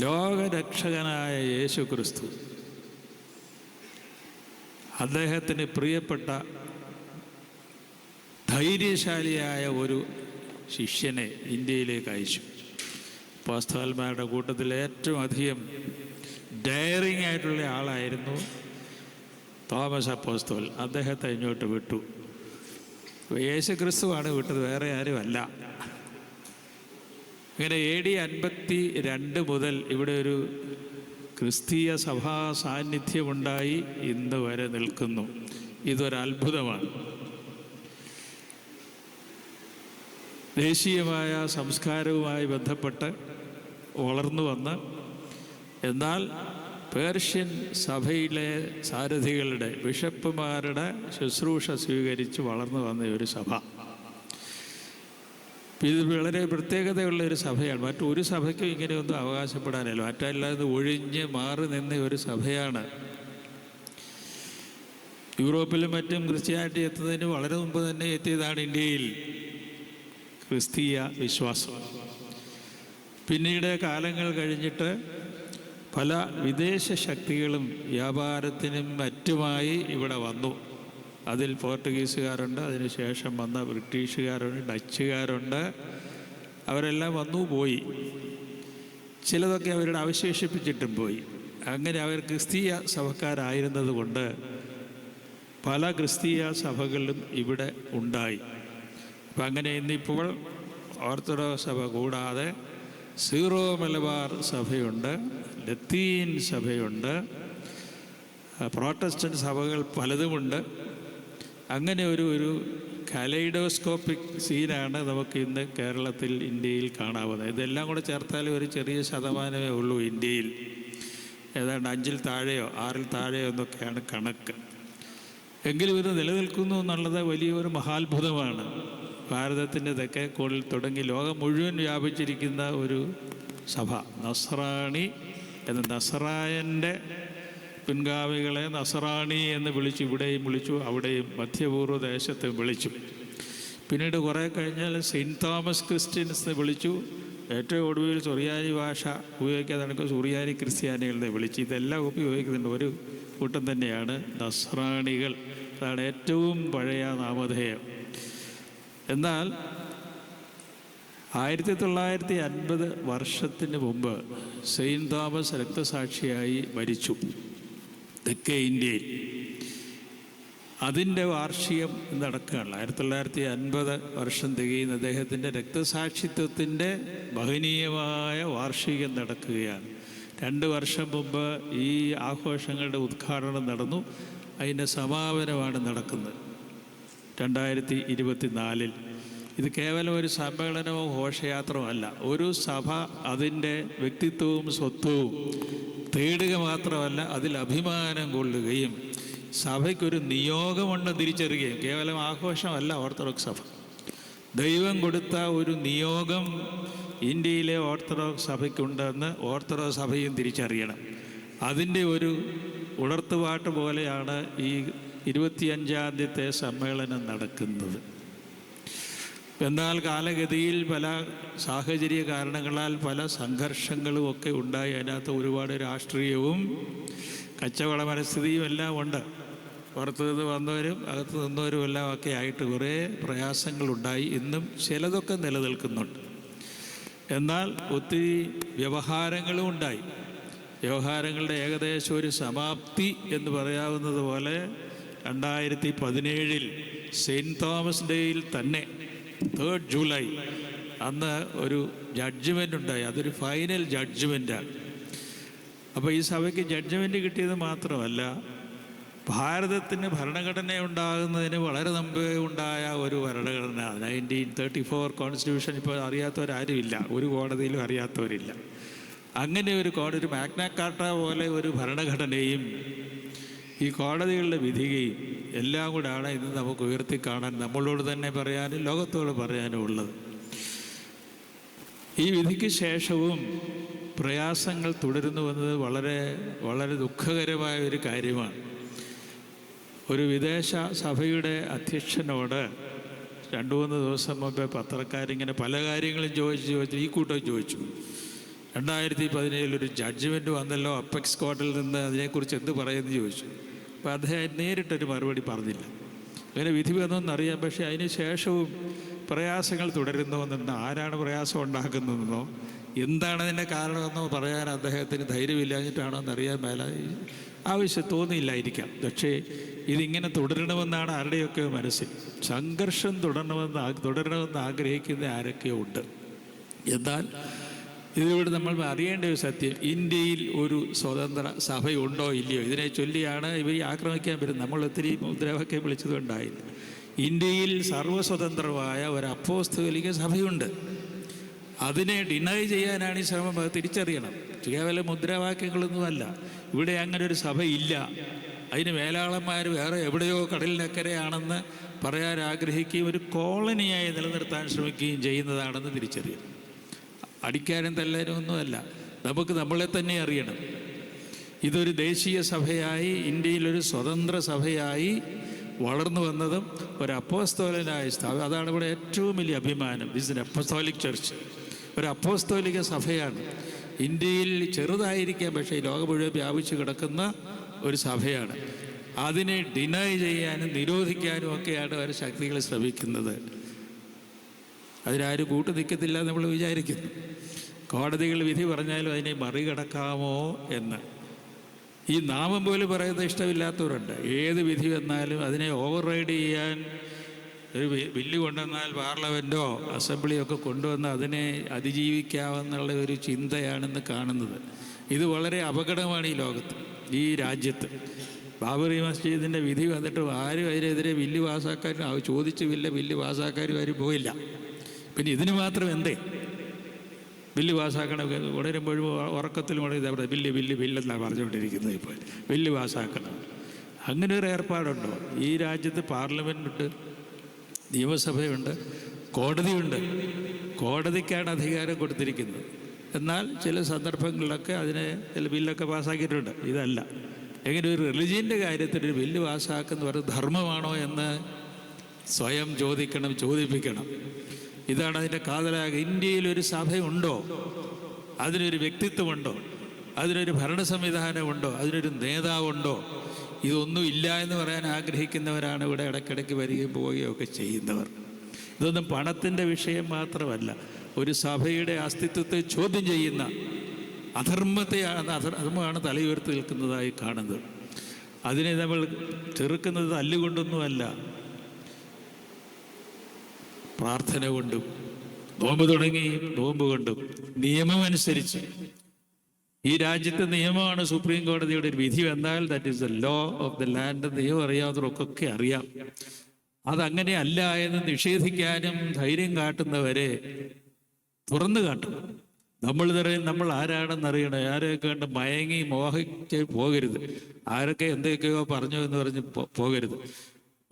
ലോകരക്ഷകനായ യേശു ക്രിസ്തു അദ്ദേഹത്തിന് പ്രിയപ്പെട്ട ധൈര്യശാലിയായ ഒരു ശിഷ്യനെ ഇന്ത്യയിലേക്ക് അയച്ചു. പാസ്തവാൽമാരുടെ കൂട്ടത്തിൽ ഏറ്റവും അധികം ഡയറിങ് ആയിട്ടുള്ള ആളായിരുന്നു തോമസ് അപ്പോസ്തോൽ. അദ്ദേഹത്തെ ഇങ്ങോട്ട് വിട്ടു. യേശു ക്രിസ്തുവാണ് വിട്ടത് വേറെ ആരുമല്ല. ഇങ്ങനെ എ ഡി അൻപത്തി രണ്ട് മുതൽ ഇവിടെ ഒരു ക്രിസ്തീയ സഭാ സാന്നിധ്യമുണ്ടായി ഇന്ന് വരെ നിൽക്കുന്നു. ഇതൊരത്ഭുതമാണ് ദേശീയമായ സംസ്കാരവുമായി ബന്ധപ്പെട്ട് വളർന്നു വന്ന് എന്നാൽ പേർഷ്യൻ സഭയിലെ സാരഥികളുടെ ബിഷപ്പുമാരുടെ ശുശ്രൂഷ സ്വീകരിച്ച് വളർന്നു വന്ന ഒരു സഭ. ഇത് വളരെ പ്രത്യേകതയുള്ള ഒരു സഭയാണ്. മറ്റൊരു സഭയ്ക്കും ഇങ്ങനെയൊന്നും അവകാശപ്പെടാനല്ല. മറ്റല്ലാതെ ഒഴിഞ്ഞ് മാറി നിന്ന ഒരു സഭയാണ്. യൂറോപ്പിലും മറ്റും ക്രിസ്ത്യാനിറ്റി എത്തുന്നതിന് വളരെ മുമ്പ് തന്നെ എത്തിയതാണ് ഇന്ത്യയിൽ ക്രിസ്തീയ വിശ്വാസം. പിന്നീട് കാലങ്ങൾ കഴിഞ്ഞിട്ട് പല വിദേശ ശക്തികളും വ്യാപാരത്തിനും മറ്റുമായി ഇവിടെ വന്നു. അതിൽ പോർട്ടുഗീസുകാരുണ്ട് അതിനുശേഷം വന്ന ബ്രിട്ടീഷുകാരുണ്ട് ഡച്ചുകാരുണ്ട്. അവരെല്ലാം വന്നു പോയി. ചിലതൊക്കെ അവരുടെ അവശേഷിപ്പിച്ചിട്ടും പോയി. അങ്ങനെ അവർ ക്രിസ്തീയ സഭക്കാരായിരുന്നത് കൊണ്ട് പല ക്രിസ്തീയ സഭകളും ഇവിടെ ഉണ്ടായി. അപ്പം അങ്ങനെ ഇന്നിപ്പോൾ ഓർത്തഡോക്സ് സഭ കൂടാതെ സീറോ മലബാർ സഭയുണ്ട് ലത്തീൻ സഭയുണ്ട് പ്രോട്ടസ്റ്റന്റ് സഭകൾ പലതുമുണ്ട്. അങ്ങനെ ഒരു ഒരു കലൈഡോസ്കോപ്പിക് സീനാണ് നമുക്ക് ഇന്ന് കേരളത്തിൽ ഇന്ത്യയിൽ കാണാവുന്നത്. ഇതെല്ലാം കൂടെ ചേർത്താൽ ഒരു ചെറിയ ശതമാനമേ ഉള്ളൂ ഇന്ത്യയിൽ. ഏതാണ്ട് അഞ്ചിൽ താഴെയോ ആറിൽ താഴെയോ എന്നൊക്കെയാണ് കണക്ക്. എങ്കിലും ഇത് നിലനിൽക്കുന്നു എന്നുള്ളത് വലിയൊരു മഹാത്ഭുതമാണ്. ഭാരതത്തിന്റെ തെക്കേ കോണിൽ തുടങ്ങി ലോകം മുഴുവൻ വ്യാപിച്ചിരിക്കുന്ന ഒരു സഭ. നസ്രാണി എന്ന നസ്രായന്റെ പിൻഗാമികളെ നസറാണി എന്ന് വിളിച്ചു ഇവിടെയും വിളിച്ചു അവിടെയും മധ്യപൂർവ ദേശത്ത് വിളിച്ചു. പിന്നീട് കുറേ കഴിഞ്ഞാൽ സെയിന്റ് തോമസ് ക്രിസ്ത്യൻസ് വിളിച്ചു. ഏറ്റവും ഒടുവിൽ സുറിയാനി ഭാഷ ഉപയോഗിക്കാതെ സുറിയാനി ക്രിസ്ത്യാനികളെ വിളിച്ചു. ഇതെല്ലാം ഉപയോഗിക്കുന്നുണ്ട്. ഒരു കൂട്ടം തന്നെയാണ് നസ്രാണികൾ. അതാണ് ഏറ്റവും പഴയ നാമധേയം. എന്നാൽ ആയിരത്തി തൊള്ളായിരത്തി അൻപത് വർഷത്തിന് മുമ്പ് സെയിന്റ് തോമസ് രക്തസാക്ഷിയായി മരിച്ചു. തെക്കേ ഇന്ത്യയിൽ. അതിന്റെ വാർഷികം നടക്കുകയാണ്. ആയിരത്തി തൊള്ളായിരത്തി അൻപത് വർഷം തികയുന്ന അദ്ദേഹത്തിന്റെ രക്തസാക്ഷിത്വത്തിന്റെ മഹനീയമായ വാർഷികം നടക്കുകയാണ്. രണ്ട് വർഷം മുമ്പ് ഈ ആഘോഷങ്ങളുടെ ഉദ്ഘാടനം നടന്നു. അതിന്റെ സമാപനമാണ് നടക്കുന്നത്. രണ്ടായിരത്തി ഇരുപത്തി നാലിൽ ഇത് കേവലം ഒരു സമ്മേളനവും ഘോഷയാത്രവും അല്ല ഒരു സഭ അതിന്റെ വ്യക്തിത്വവും സ്വത്വവും തേടുക മാത്രമല്ല അതിൽ അഭിമാനം കൊള്ളുകയും സഭയ്ക്കൊരു നിയോഗമുണ്ടെന്ന് തിരിച്ചറിയുകയും. കേവലം ആഘോഷമല്ല ഓർത്തഡോക്സ് സഭ. ദൈവം കൊടുത്ത ഒരു നിയോഗം ഇന്ത്യയിലെ ഓർത്തഡോക്സ് സഭയ്ക്കുണ്ടെന്ന് ഓർത്തഡോക്സ് സഭയും തിരിച്ചറിയണം. അതിന്റെ ഒരു ഉണർത്തുപാട്ട് പോലെയാണ് ഈ ഇരുപത്തിയഞ്ചാം തീയതി സമ്മേളനം നടക്കുന്നത്. എന്നാൽ കാലഗതിയിൽ പല സാഹചര്യ കാരണങ്ങളാൽ പല സംഘർഷങ്ങളും ഒക്കെ ഉണ്ടായി. അതിനകത്ത് ഒരുപാട് രാഷ്ട്രീയവും കച്ചവട മനസ്ഥിതിയും എല്ലാം ഉണ്ട്. പുറത്തു നിന്ന് വന്നവരും അകത്ത് നിന്നവരും എല്ലാം ഒക്കെ ആയിട്ട് കുറേ പ്രയാസങ്ങളുണ്ടായി ഇന്നും ചിലതൊക്കെ നിലനിൽക്കുന്നുണ്ട്. എന്നാൽ ഒത്തിരി വ്യവഹാരങ്ങളും ഉണ്ടായി. വ്യവഹാരങ്ങളുടെ ഏകദേശം ഒരു സമാപ്തി എന്ന് പറയാവുന്നത് പോലെ രണ്ടായിരത്തി പതിനേഴിൽ സെയിന്റ് തോമസ് ഡേയിൽ തന്നെ തേർഡ് ജൂലൈ അന്ന് ഒരു ജഡ്ജ്മെന്റ് ഉണ്ടായി. അതൊരു ഫൈനൽ ജഡ്ജ്മെന്റാണ് അപ്പോൾ ഈ സഭയ്ക്ക് ജഡ്ജ്മെന്റ് കിട്ടിയത് മാത്രമല്ല ഭാരതത്തിന് ഭരണഘടന ഉണ്ടാകുന്നതിന് വളരെ മുമ്പേ ഉണ്ടായ ഒരു ഭരണഘടന നയന്റീൻ തേർട്ടി ഫോർ കോൺസ്റ്റിറ്റ്യൂഷൻ ഇപ്പോൾ അറിയാത്തവരാരുമില്ല. ഒരു കോടതിയിലും അറിയാത്തവരില്ല. അങ്ങനെ ഒരു കോടതി ഒരു മാഗ്നാക്കാട്ട പോലെ ഒരു ഭരണഘടനയും ഈ കോടതികളുടെ വിധികയും എല്ലാം കൂടാണ് ഇത് നമുക്ക് ഉയർത്തി കാണാൻ നമ്മളോട് തന്നെ പറയാനും ലോകത്തോട് പറയാനും ഉള്ളത്. ഈ വിധിക്ക് ശേഷവും പ്രയാസങ്ങൾ തുടരുന്നു എന്നത് വളരെ വളരെ ദുഃഖകരമായ ഒരു കാര്യമാണ്. ഒരു വിദേശ സഭയുടെ അധ്യക്ഷനോട് രണ്ടു മൂന്ന് ദിവസം മുമ്പേ പത്രക്കാരിങ്ങനെ പല കാര്യങ്ങളും ചോദിച്ച് ചോദിച്ചു ഈ കൂട്ടം ചോദിച്ചു. രണ്ടായിരത്തി പതിനേഴിൽ ഒരു ജഡ്ജ്മെന്റ് വന്നല്ലോ അപ്പെക്സ് കോർട്ടിൽ നിന്ന് അതിനെക്കുറിച്ച് എന്ത് പറയുമെന്ന് ചോദിച്ചു. അപ്പോൾ അദ്ദേഹം നേരിട്ടൊരു മറുപടി പറഞ്ഞില്ല. അങ്ങനെ വിധി വന്നതെന്ന് അറിയാം. പക്ഷേ അതിന് ശേഷവും പ്രയാസങ്ങൾ തുടരുന്നുവെന്ന് ആരാണ് പ്രയാസം ഉണ്ടാക്കുന്നതെന്നോ? എന്താണ് അതിന്റെ കാരണമെന്നോ പറയാൻ അദ്ദേഹത്തിന് ധൈര്യമില്ലാഞ്ഞിട്ടാണോ എന്നറിയാൻ മേല. ആവശ്യം തോന്നിയില്ലായിരിക്കാം. പക്ഷേ ഇതിങ്ങനെ തുടരണമെന്നാണ് ആരുടെയൊക്കെ മനസ്സിൽ. സംഘർഷം തുടരണമെന്ന് തുടരണമെന്ന് ആഗ്രഹിക്കുന്ന ആരൊക്കെയോ ഉണ്ട്. എന്നാൽ ഇതിലൂടെ നമ്മൾ അറിയേണ്ട ഒരു സത്യം ഇന്ത്യയിൽ ഒരു സ്വതന്ത്ര സഭയുണ്ടോ ഇല്ലയോ? ഇതിനെ ചൊല്ലിയാണ് ഇവർ ആക്രമിക്കാൻ വരുന്നത്. നമ്മൾ ഒത്തിരി മുദ്രാവാക്യം വിളിച്ചതുണ്ടായില്ല ഇന്ത്യയിൽ സർവസ്വതന്ത്രമായ ഒരു അപ്പോസ്തോലിക സഭയുണ്ട്. അതിനെ ഡിനൈ ചെയ്യാനാണ് ഈ ശ്രമം. അത് തിരിച്ചറിയണം. കേവലം മുദ്രാവാക്യങ്ങളൊന്നുമല്ല. ഇവിടെ അങ്ങനെ ഒരു സഭയില്ല അതിന് മേലാളന്മാർ വേറെ എവിടെയോ കടലിനക്കരെയാണെന്ന് പറയാൻ ആഗ്രഹിക്കുകയും ഒരു കോളനിയായി നിലനിർത്താൻ ശ്രമിക്കുകയും ചെയ്യുന്നതാണെന്ന് തിരിച്ചറിയണം. അടിക്കാനും തല്ലാനും ഒന്നുമല്ല നമുക്ക് നമ്മളെ തന്നെ അറിയണം. ഇതൊരു ദേശീയ സഭയായി ഇന്ത്യയിലൊരു സ്വതന്ത്ര സഭയായി വളർന്നു വന്നതും ഒരു അപ്പോസ്തോലനായ സ്ഥാപനം അതാണ് ഇവിടെ ഏറ്റവും വലിയ അഭിമാനം. ദിസ് അപ്പോസ്തോലിക് ചർച്ച് ഒരു അപ്പോസ്തോലിക സഭയാണ്. ഇന്ത്യയിൽ ചെറുതായിരിക്കാം പക്ഷേ ലോകം മുഴുവൻ വ്യാപിച്ചു കിടക്കുന്ന ഒരു സഭയാണ്. അതിനെ ഡിനൈ ചെയ്യാനും നിരോധിക്കാനും ഒക്കെയാണ് അവർ ശക്തികൾ ശ്രമിക്കുന്നത്. അതിനാരും കൂട്ടു നിൽക്കത്തില്ല നമ്മൾ വിചാരിക്കുന്നു. കോടതികൾ വിധി പറഞ്ഞാലും അതിനെ മറികടക്കാമോ എന്ന്. ഈ നാമം പോലും പറയുന്നത് ഇഷ്ടമില്ലാത്തവരുണ്ട്. ഏത് വിധി വന്നാലും അതിനെ ഓവർ റൈഡ് ചെയ്യാൻ ഒരു ബില്ല് കൊണ്ടുവന്നാൽ പാർലമെന്റോ അസംബ്ലിയോ ഒക്കെ കൊണ്ടുവന്ന് അതിനെ അതിജീവിക്കാമെന്നുള്ള ഒരു ചിന്തയാണെന്ന് കാണുന്നത്. ഇത് വളരെ അപകടമാണ് ഈ ലോകത്ത് ഈ രാജ്യത്ത്. ബാബറി മസ്ജിദിന്റെ വിധി വന്നിട്ട് ആരും അതിനെതിരെ ബില്ല് പാസ്സാക്കാനും ചോദിച്ച് ബില്ല് ബില്ല് പാസ്സാക്കാനും ആരും പോയില്ല. പിന്നെ ഇതിന് മാത്രം എന്തേ? ബില്ല് പാസ്സാക്കണം ഉടരുമ്പോഴും ഉറക്കത്തിലും ഉടനെ അവിടെ ബില്ല് ബില്ല് ബില്ലെന്നാണ് പറഞ്ഞുകൊണ്ടിരിക്കുന്നത് ഇപ്പോൾ. ബില്ല് പാസ്സാക്കണം അങ്ങനെ ഒരു ഏർപ്പാടുണ്ടോ? ഈ രാജ്യത്ത് പാർലമെന്റുണ്ട് നിയമസഭയുണ്ട് കോടതിയുണ്ട്. കോടതിക്കാണ് അധികാരം കൊടുത്തിരിക്കുന്നത്. എന്നാൽ ചില സന്ദർഭങ്ങളിലൊക്കെ അതിനെ ചില ബില്ലൊക്കെ പാസ്സാക്കിയിട്ടുണ്ട് ഇതല്ല. എങ്ങനെ ഒരു റിലിജിയന്റെ കാര്യത്തിൽ ഒരു ബില്ല് പാസ്സാക്കുന്ന ഒരു ധർമ്മമാണോ എന്ന് സ്വയം ചോദിക്കണം ചോദിപ്പിക്കണം. ഇതാണ് അതിന്റെ കാതലാക. ഇന്ത്യയിൽ ഒരു സഭയുണ്ടോ? അതിനൊരു വ്യക്തിത്വമുണ്ടോ? അതിനൊരു ഭരണ സംവിധാനമുണ്ടോ അതിനൊരു നേതാവുണ്ടോ? ഇതൊന്നും ഇല്ല എന്ന് പറയാൻ ആഗ്രഹിക്കുന്നവരാണ് ഇവിടെ ഇടയ്ക്കിടയ്ക്ക് വരികയും പോവുകയും ഒക്കെ ചെയ്യുന്നവർ. ഇതൊന്നും പണത്തിന്റെ വിഷയം മാത്രമല്ല. ഒരു സഭയുടെ അസ്തിത്വത്തെ ചോദ്യം ചെയ്യുന്ന അധർമ്മത്തെയാണ് അധർ- അധർമ്മമാണ് തലയുയർത്തി നിൽക്കുന്നതായി കാണുന്നത്. അതിനെ നമ്മൾ ചെറുക്കുന്നത് തല്ലുകൊണ്ടൊന്നുമല്ല. പ്രാർത്ഥന കൊണ്ടും നോമ്പ് തുടങ്ങി നോമ്പ് കൊണ്ടും നിയമം അനുസരിച്ച് ഈ രാജ്യത്തെ നിയമമാണ് സുപ്രീം കോടതിയുടെ ഒരു വിധി വന്നാൽ that is the law of the land നിയമം അറിയാവുന്നവർക്കൊക്കെ അറിയാം. അതങ്ങനെ അല്ല എന്ന് നിഷേധിക്കാനും ധൈര്യം കാട്ടുന്നവരെ തുറന്നു കാട്ടും നമ്മൾ ഇതറിയും നമ്മൾ ആരാണെന്ന് അറിയണം. ആരെയൊക്കെ കണ്ട് മയങ്ങി മോഹിച്ച് പോകരുത്. ആരൊക്കെ എന്തൊക്കെയോ പറഞ്ഞു എന്ന് പറഞ്ഞ് പോകരുത്.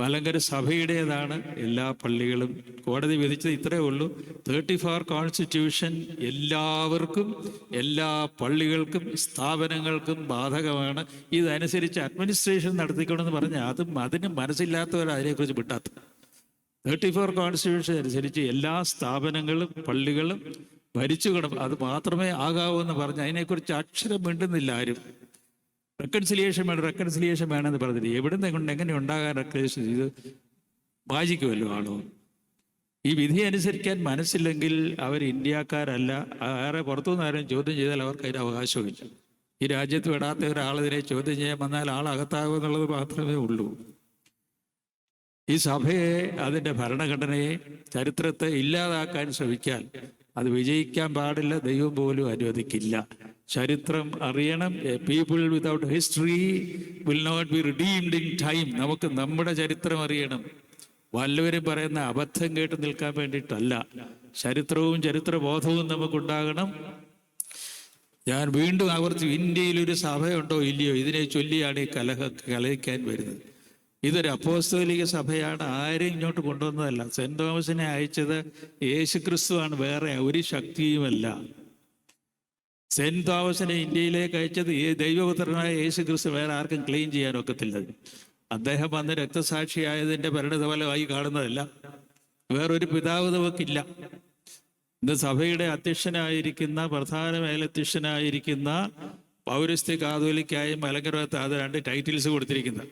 മലങ്കര സഭയുടേതാണ് എല്ലാ പള്ളികളും. കോടതി വിധിച്ചത് ഇത്രയേ ഉള്ളൂ. തേർട്ടി ഫോർ കോൺസ്റ്റിറ്റ്യൂഷൻ എല്ലാവർക്കും എല്ലാ പള്ളികൾക്കും സ്ഥാപനങ്ങൾക്കും ബാധകമാണ്. ഇതനുസരിച്ച് അഡ്മിനിസ്ട്രേഷൻ നടത്തിക്കണമെന്ന് പറഞ്ഞാൽ അതും അതിന് മനസ്സില്ലാത്തവർ അതിനെക്കുറിച്ച് വിട്ടാത്ത. തേർട്ടി ഫോർ കോൺസ്റ്റിറ്റ്യൂഷൻ അനുസരിച്ച് എല്ലാ സ്ഥാപനങ്ങളും പള്ളികളും ഭരിച്ചു കിടക്കും അത് മാത്രമേ ആകാവൂ എന്ന് പറഞ്ഞ് അതിനെക്കുറിച്ച് അക്ഷരം മിണ്ടുന്നില്ല ആരും. റെക്കൺസിലിയേഷൻ വേണം റെക്കൺസിലിയേഷൻ വേണമെന്ന് പറഞ്ഞിട്ട് എവിടെ നിന്ന് കൊണ്ട് എങ്ങനെ ഉണ്ടാകാൻ റെക്കൺസിലേഷൻ ചെയ്ത് വാചിക്കുമല്ലോ ആണോ? ഈ വിധി അനുസരിക്കാൻ മനസ്സില്ലെങ്കിൽ അവർ ഇന്ത്യക്കാരല്ല. വേറെ പുറത്തുനിന്ന് ആരും ചോദ്യം ചെയ്താൽ അവർക്ക് അതിന് അവകാശമില്ല ഈ രാജ്യത്ത് വിടാത്ത ഒരാളിതിനെ ചോദ്യം ചെയ്യാൻ വന്നാൽ ആൾ അകത്താകും എന്നുള്ളത് മാത്രമേ ഉള്ളൂ. ഈ സഭയെ അതിന്റെ ഭരണഘടനയെ ചരിത്രത്തെ ഇല്ലാതാക്കാൻ ശ്രമിക്കാൻ അത് വിജയിക്കാൻ പാടില്ല ദൈവം പോലും അനുവദിക്കില്ല. ചരിത്രം അറിയണം. People without history will not be redeemed in time നമുക്ക് നമ്മുടെ ചരിത്രം അറിയണം. വല്ലവരും പറയുന്ന അബദ്ധം കേട്ട് നിൽക്കാൻ വേണ്ടിയിട്ടല്ല. ചരിത്രവും ചരിത്രബോധവും നമുക്കുണ്ടാകണം. ഞാൻ വീണ്ടും ആവർത്തി ഇന്ത്യയിൽ ഒരു സഭയുണ്ടോ ഇല്ലയോ? ഇതിനെ ചൊല്ലിയാണ് ഈ കലഹ കലഹിക്കാൻ വരുന്നത്. ഇതൊരു അപ്പോസ്തോലിക സഭയാണ് ആരും ഇങ്ങോട്ട് കൊണ്ടുവന്നതല്ല. സെന്റ് തോമസിനെ അയച്ചത് യേശു ക്രിസ്തുവാണ് വേറെ ഒരു ശക്തിയുമല്ല. സെന്റ് തോമസിനെ ഇന്ത്യയിലേക്ക് അയച്ചത് ദൈവപുത്രനായ യേശു ക്രിസ്തു വേറെ ആർക്കും ക്ലീൻ ചെയ്യാൻ ഒക്കത്തില്ല. അദ്ദേഹം വന്ന് രക്തസാക്ഷിയായതിന്റെ പരിണിതഫലമായി കാണുന്നതല്ല. വേറൊരു പിതാവ് നമുക്കില്ല. ഇന്ന് സഭയുടെ അധ്യക്ഷനായിരിക്കുന്ന പ്രധാന മേലധ്യക്ഷനായിരിക്കുന്ന പൗരസ്ത്യ കാതോലിക്കായും മലങ്കരത്ത് അത് രണ്ട് ടൈറ്റിൽസ് കൊടുത്തിരിക്കുന്നത്.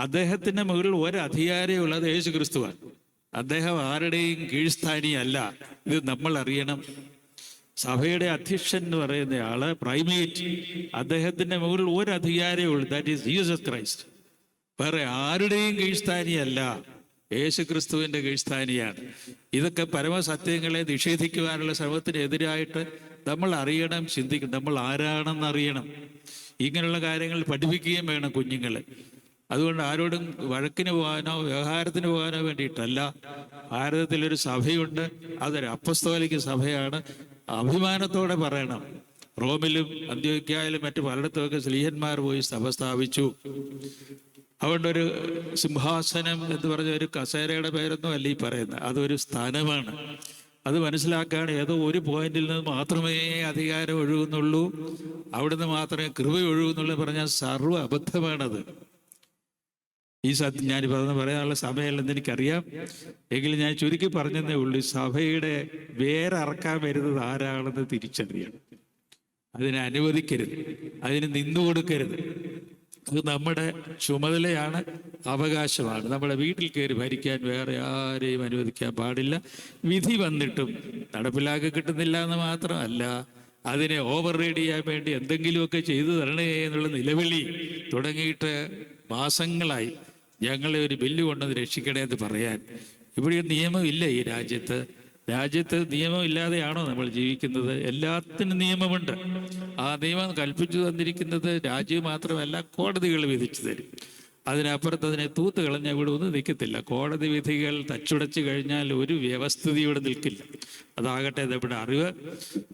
അദ്ദേഹത്തിന്റെ മുകളിൽ ഒരു അധികാരമേ ഉള്ളത് യേശു ക്രിസ്തുവാണ് അദ്ദേഹം ആരുടെയും കീഴ്സ്ഥാനിയല്ല. ഇത് നമ്മൾ അറിയണം. സഭയുടെ അധ്യക്ഷൻ എന്ന് പറയുന്ന ആൾ പ്രൈമേറ്റ്. അദ്ദേഹത്തിന്റെ മുകളിൽ ഒരു ഉള്ളൂ ദാറ്റ് ഈസ് ജീസസ് ക്രൈസ്റ്റ് വേറെ ആരുടെയും കീഴ്സ്ഥാനിയല്ല. യേശു ക്രിസ്തുവിന്റെ കീഴ്സ്ഥാനിയാണ്. ഇതൊക്കെ പരമസത്യങ്ങളെ നിഷേധിക്കുവാനുള്ള ശ്രമത്തിനെതിരായിട്ട് നമ്മൾ അറിയണം ചിന്തിക്കണം. നമ്മൾ ആരാണെന്ന് അറിയണം. ഇങ്ങനെയുള്ള കാര്യങ്ങൾ പഠിപ്പിക്കുകയും വേണം കുഞ്ഞുങ്ങളെ. അതുകൊണ്ട് ആരോടും വഴക്കിന് പോകാനോ വ്യവഹാരത്തിന് പോകാനോ വേണ്ടിയിട്ടല്ല. ഭാരതത്തിലൊരു സഭയുണ്ട്. അതൊരു അപ്പസ്തോലിക സഭയാണ്. അഭിമാനത്തോടെ പറയണം. റോമിലും അന്ത്യോക്യായാലും മറ്റു പലയിടത്തുമൊക്കെ സ്ലീഹന്മാർ പോയി സഭ സ്ഥാപിച്ചു. അതുകൊണ്ടൊരു സിംഹാസനം എന്ന് പറഞ്ഞ ഒരു കസേരയുടെ പേരൊന്നും അല്ല ഈ പറയുന്നത്. അതൊരു സ്ഥാനമാണ്. അത് മനസ്സിലാക്കാൻ ഏതോ ഒരു പോയിന്റിൽ നിന്ന് മാത്രമേ അധികാരം ഒഴുകുന്നുള്ളൂ. അവിടുന്ന് മാത്രമേ കൃപ ഒഴുകുന്നുള്ളൂ പറഞ്ഞാൽ സർവ അബദ്ധമാണത്. ഈ സത്യം ഞാൻ പറഞ്ഞ പറയാനുള്ള സമയമല്ലെന്ന് എനിക്കറിയാം. എങ്കിലും ഞാൻ ചുരുക്കി പറഞ്ഞതേ ഉള്ളൂ സഭയുടെ വേരറക്കാൻ വരുന്നത് ആരാണെന്ന് തിരിച്ചറിയണം. അതിനെ അനുവദിക്കരുത്. അതിന് നിന്നു കൊടുക്കരുത്. അത് നമ്മുടെ ചുമതലയാണ് അവകാശമാണ്. നമ്മുടെ വീട്ടിൽ കയറി ഭരിക്കാൻ വേറെ ആരെയും അനുവദിക്കാൻ പാടില്ല. വിധി വന്നിട്ടും നടപ്പിലാക്കി കിട്ടുന്നില്ല എന്ന് മാത്രമല്ല അതിനെ ഓവർ റൈഡ് ചെയ്യാൻ വേണ്ടി എന്തെങ്കിലുമൊക്കെ ചെയ്തു തരണേ എന്നുള്ള നിലവിളി തുടങ്ങിയിട്ട് മാസങ്ങളായി. ഞങ്ങളെ ഒരു ബില്ല് കൊണ്ടത് രക്ഷിക്കണേ എന്ന് പറയാൻ ഇവിടെ ഒരു നിയമമില്ല ഈ രാജ്യത്ത്. രാജ്യത്ത് നിയമമില്ലാതെയാണോ നമ്മൾ ജീവിക്കുന്നത്? എല്ലാത്തിനും നിയമമുണ്ട്. ആ നിയമം കൽപ്പിച്ചു തന്നിരിക്കുന്നത് രാജ്യം മാത്രമല്ല കോടതികൾ വിധിച്ചു തരും. അതിനപ്പുറത്ത് അതിനെ തൂത്ത് കളഞ്ഞ ഇവിടെ ഒന്നും നിൽക്കത്തില്ല. കോടതി വിധികൾ തച്ചുടച്ചു കഴിഞ്ഞാൽ ഒരു വ്യവസ്ഥിതി ഇവിടെ നിൽക്കില്ല. അതാകട്ടെ ഇവിടെ അറിവ്.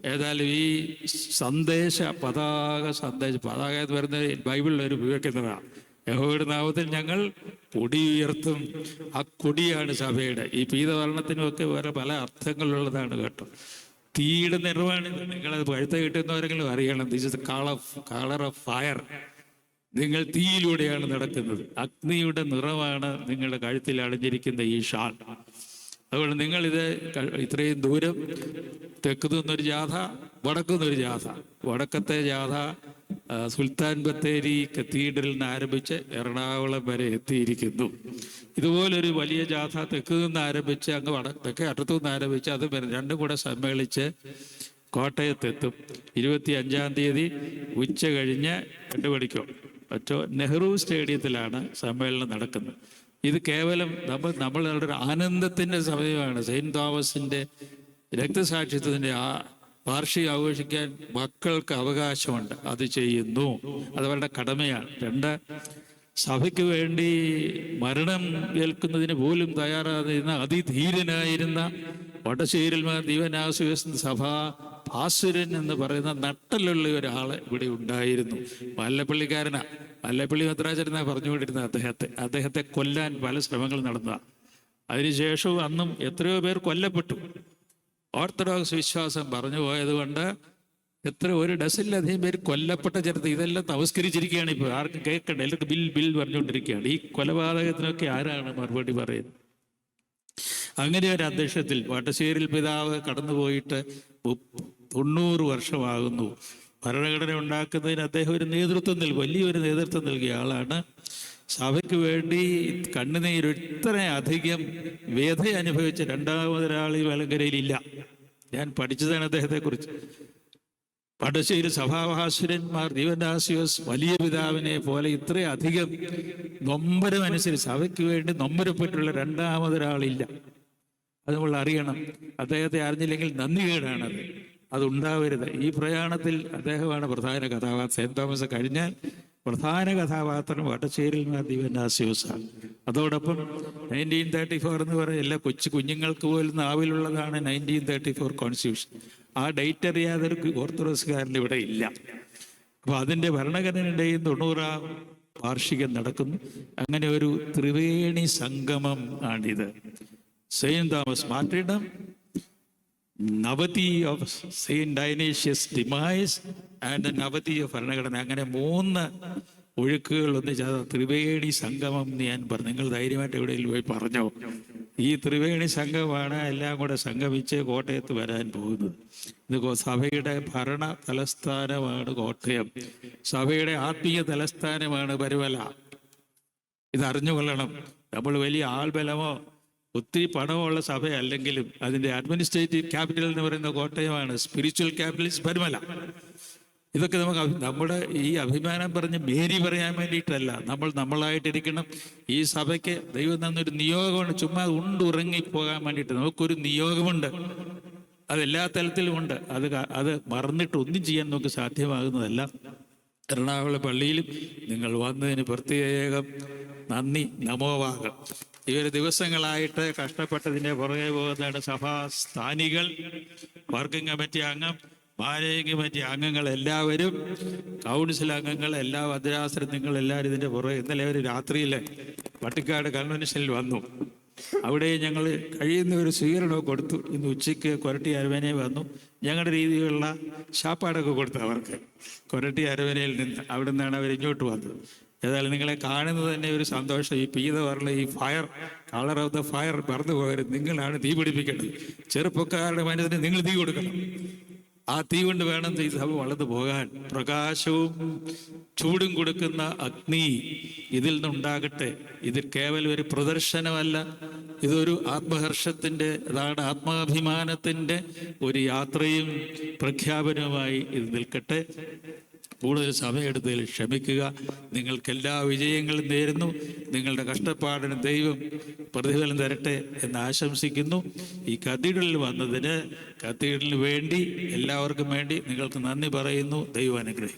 ഏതായാലും ഈ സന്ദേശ പതാക സന്ദേശ പതാക എന്ന് പറയുന്നത് ബൈബിളിൽ ഒരു ഉപയോഗിക്കുന്നതാണ് യഹോയുടെ നാമത്തിൽ ഞങ്ങൾ കൊടി ഉയർത്തും. ആ കൊടിയാണ് സഭയുടെ. ഈ പീതവർണത്തിനുമൊക്കെ വേറെ പല അർത്ഥങ്ങളുള്ളതാണ് കേട്ടോ. തീയുടെ നിറമാണ് നിങ്ങളത് പഴുത്ത കിട്ടുന്നവരെങ്കിലും അറിയണം. This is colour of colour of fire നിങ്ങൾ തീയിലൂടെയാണ് നടക്കുന്നത്. അഗ്നിയുടെ നിറമാണ് നിങ്ങളുടെ കഴുത്തിൽ അണിഞ്ഞിരിക്കുന്ന ഈ ഷാൾ. അതുകൊണ്ട് നിങ്ങളിത് ഇത് ഇത്രയും ദൂരം തെക്ക് നിന്നൊരു ജാഥ വടക്കു നിന്നൊരു ജാഥ. വടക്കത്തെ ജാഥ സുൽത്താൻ ബത്തേരി കത്തീഡ്രലിൽ നിന്ന് ആരംഭിച്ച് എറണാകുളം വരെ എത്തിയിരിക്കുന്നു. ഇതുപോലൊരു വലിയ ജാഥ തെക്ക് നിന്ന് ആരംഭിച്ച് അങ്ങ് വട തെക്കേ അറ്റത്തു നിന്ന് ആരംഭിച്ച് അത് രണ്ടും കൂടെ സമ്മേളിച്ച് കോട്ടയത്തെത്തും. ഇരുപത്തി അഞ്ചാം തീയതി ഉച്ച കഴിഞ്ഞ് രണ്ട് മണിക്കോ മറ്റോ നെഹ്റു സ്റ്റേഡിയത്തിലാണ് സമ്മേളനം നടക്കുന്നത്. ഇത് കേവലം നമ്മൾ നമ്മളുടെ ഒരു ആനന്ദത്തിന്റെ സമയമാണ്. സെയിന്റ് തോമസിന്റെ രക്തസാക്ഷിത്വത്തിന്റെ ആ വാർഷികം ആഘോഷിക്കാൻ മക്കൾക്ക് അവകാശമുണ്ട്. അത് ചെയ്യുന്നു. അതവരുടെ കടമയാണ്. രണ്ട് സഭയ്ക്ക് വേണ്ടി മരണം ഏൽക്കുന്നതിന് പോലും തയ്യാറാതിരുന്ന അതിധീരനായിരുന്ന വടശ്ശേരിൽമാർ ദീവനാസുഖ സഭ ഭാസുരൻ എന്ന് പറയുന്ന നട്ടലുള്ള ഒരാൾ ഇവിടെ ഉണ്ടായിരുന്നു. വല്ലപ്പള്ളിക്കാരനാ വല്ലപ്പള്ളി ഭദ്രാചരനാ പറഞ്ഞുകൊണ്ടിരുന്ന അദ്ദേഹത്തെ അദ്ദേഹത്തെ കൊല്ലാൻ പല ശ്രമങ്ങൾ നടന്നതാണ് അതിനുശേഷവും അന്നും എത്രയോ പേർ കൊല്ലപ്പെട്ടു. ഓർത്തഡോക്സ് വിശ്വാസം പറഞ്ഞു പോയത് കൊണ്ട് എത്ര ഒരു ഡസനിലധികം പേര് കൊല്ലപ്പെട്ട ചരിത്രം. ഇതെല്ലാം നമസ്കരിച്ചിരിക്കുകയാണ് ഇപ്പോൾ. ആർക്കും കേൾക്കണ്ട. എല്ലാവർക്കും ബിൽ ബിൽ പറഞ്ഞുകൊണ്ടിരിക്കുകയാണ്. ഈ കൊലപാതകത്തിനൊക്കെ ആരാണ് മറുപടി പറയുന്നത്? അങ്ങനെ ഒരു അധ്യക്ഷത്തിൽ വട്ടശ്ശേരിൽ പിതാവ് കടന്നുപോയിട്ട് തൊണ്ണൂറ് വർഷമാകുന്നു. ഭരണഘടന ഉണ്ടാക്കുന്നതിന് അദ്ദേഹം ഒരു നേതൃത്വം നൽകി വലിയൊരു നേതൃത്വം നൽകിയ ആളാണ്. സഭയ്ക്ക് വേണ്ടി കണ്ണുനീര് ഇത്രയധികം വേദ അനുഭവിച്ച രണ്ടാമതൊരാൾ ഈ മലങ്കരയിലില്ല ഞാൻ പഠിച്ചതാണ് അദ്ദേഹത്തെക്കുറിച്ച്. പടശ്ശേരി സഭാഭാസുരന്മാർ ദീവനാസിയോസ് വലിയ പിതാവിനെ പോലെ ഇത്രയധികം നൊമ്പരം അനുസരിച്ച് വേണ്ടി നൊമ്പരപ്പെട്ടുള്ള രണ്ടാമതൊരാളില്ല. അത് നമ്മൾ അറിയണം. അദ്ദേഹത്തെ അറിഞ്ഞില്ലെങ്കിൽ നന്ദികേടാണത്. അതുണ്ടാവരുത്. ഈ പ്രയാണത്തിൽ അദ്ദേഹമാണ് പ്രധാന കഥാപാത്രം. സെന്റ് തോമസ് കഴിഞ്ഞാൽ പ്രധാന കഥാപാത്രം വട്ടശ്ശേരിൽ ദീവനാസിയോസാണ് അതോടൊപ്പം നയന്റീൻ തേർട്ടി ഫോർ എന്ന് പറയുന്ന എല്ലാ കൊച്ചു കുഞ്ഞുങ്ങൾക്ക് പോലും നാവിലുള്ളതാണ് നയന്റീൻ തേർട്ടി ഫോർ കോൺസ്റ്റിറ്റ്യൂഷൻ ആ ഡേറ്റ് അറിയാതെ ഒരു ഓർത്തഡോക്സുകാരൻ ഇവിടെ ഇല്ല. അപ്പൊ അതിന്റെ ഭരണഘടനയുടെയും തൊണ്ണൂറാം വാർഷികം നടക്കുന്നു. അങ്ങനെ ഒരു ത്രിവേണി സംഗമം ആണിത്. സെയിൻ തോമസ് മാർട്ടിഡം നവതി of saint Dionysius demise and നവതി ഓഫ് ഭരണഘടന. അങ്ങനെ മൂന്ന് ഒഴുക്കുകൾ ഒന്ന് അത് ത്രിവേണി സംഗമം എന്ന് ഞാൻ പറഞ്ഞു. നിങ്ങൾ ധൈര്യമായിട്ട് എവിടെയെങ്കിലും പോയി പറഞ്ഞോ. ഈ ത്രിവേണി സംഘമാണ് എല്ലാം കൂടെ സംഗമിച്ച് കോട്ടയത്ത് വരാൻ പോകുന്നത്. ഇത് സഭയുടെ ഭരണ തലസ്ഥാനമാണ് കോട്ടയം. സഭയുടെ ആത്മീയ തലസ്ഥാനമാണ് പരുവല. ഇത് അറിഞ്ഞുകൊള്ളണം. നമ്മൾ വലിയ ആൾബലമോ ഒത്തിരി പണമുള്ള സഭയല്ലെങ്കിലും അതിന്റെ അഡ്മിനിസ്ട്രേറ്റീവ് ക്യാപിറ്റൽ എന്ന് പറയുന്ന കോട്ടയമാണ്. Spiritual capital Parumala. ഇതൊക്കെ നമുക്ക് നമ്മുടെ ഈ അഭിമാനം പറഞ്ഞ് മേരി പറയാൻ വേണ്ടിയിട്ടല്ല. നമ്മൾ നമ്മളായിട്ടിരിക്കണം. ഈ സഭയ്ക്ക് ദൈവം തന്നൊരു നിയോഗമാണ്. ചുമ്മാ ഉണ്ടുറങ്ങി പോകാൻ വേണ്ടിയിട്ട്. നമുക്കൊരു നിയോഗമുണ്ട്. അതെല്ലാ തലത്തിലും ഉണ്ട്. അത് അത് മറന്നിട്ട് ഒന്നും ചെയ്യാൻ നമുക്ക് സാധ്യമാകുന്നതല്ല. എറണാകുളം പള്ളിയിലും നിങ്ങൾ വന്നതിന് പ്രത്യേകം നന്ദി. നമോവാകം ഒരു ദിവസങ്ങളായിട്ട് കഷ്ടപ്പെട്ടതിന്റെ പുറകെ പോകുന്നതാണ് സഭാ സ്ഥാനികൾ. വർക്കിംഗ് കമ്മിറ്റി അംഗം മാനേജിംഗ് കമ്മിറ്റി അംഗങ്ങൾ എല്ലാവരും കൗൺസിൽ അംഗങ്ങൾ എല്ലാ ഭദ്രാസനം നിങ്ങൾ എല്ലാവരും ഇതിന്റെ പുറകെ ഇന്നലെ ഒരു രാത്രിയിൽ പട്ടിക്കാട് കൺവെൻഷനിൽ വന്നു. അവിടെ ഞങ്ങൾ കഴിയുന്ന ഒരു സ്വീകരണമൊക്കെ കൊടുത്തു. ഇന്ന് ഉച്ചയ്ക്ക് കൊരട്ടി അരവനെ വന്നു. ഞങ്ങളുടെ രീതിയിലുള്ള ശാപ്പാടൊക്കെ കൊടുത്തു അവർക്ക്. കൊരട്ടി അരവനയിൽ നിന്ന് അവിടെ നിന്നാണ് അവർ ഇങ്ങോട്ട് വന്നത്. ഏതായാലും നിങ്ങളെ കാണുന്നത് തന്നെ ഒരു സന്തോഷം. ഈ പീത പറഞ്ഞ ഈ fire colour of the fire മറന്നു പോകരുത്. നിങ്ങളാണ് തീ പിടിപ്പിക്കേണ്ടത്. ചെറുപ്പക്കാരുടെ മനസ്സിന് നിങ്ങൾ തീ കൊടുക്കണം. ആ തീ കൊണ്ട് വേണം ഈ സഭ വളർന്നു പോകാൻ. പ്രകാശവും ചൂടും കൊടുക്കുന്ന അഗ്നി ഇതിൽ നിന്നുണ്ടാകട്ടെ. ഇത് കേവലം ഒരു പ്രദർശനമല്ല. ഇതൊരു ആത്മഹർഷത്തിന്റെ അതാണ് ആത്മാഭിമാനത്തിന്റെ ഒരു യാത്രയും പ്രഖ്യാപനവുമായി ഇത് നിൽക്കട്ടെ. കൂടുതൽ സമയമെടുത്തതിൽ ക്ഷമിക്കുക. നിങ്ങൾക്ക് എല്ലാ വിജയങ്ങളും നേരുന്നു. നിങ്ങളുടെ കഷ്ടപ്പാടിന് ദൈവം പ്രതിഫലം തരട്ടെ എന്ന് ആശംസിക്കുന്നു. ഈ കത്തീഡ്രലിൽ വന്നതിന് കത്തീഡ്രലിന് വേണ്ടി എല്ലാവർക്കും വേണ്ടി നിങ്ങൾക്ക് നന്ദി പറയുന്നു. ദൈവം അനുഗ്രഹിക്കും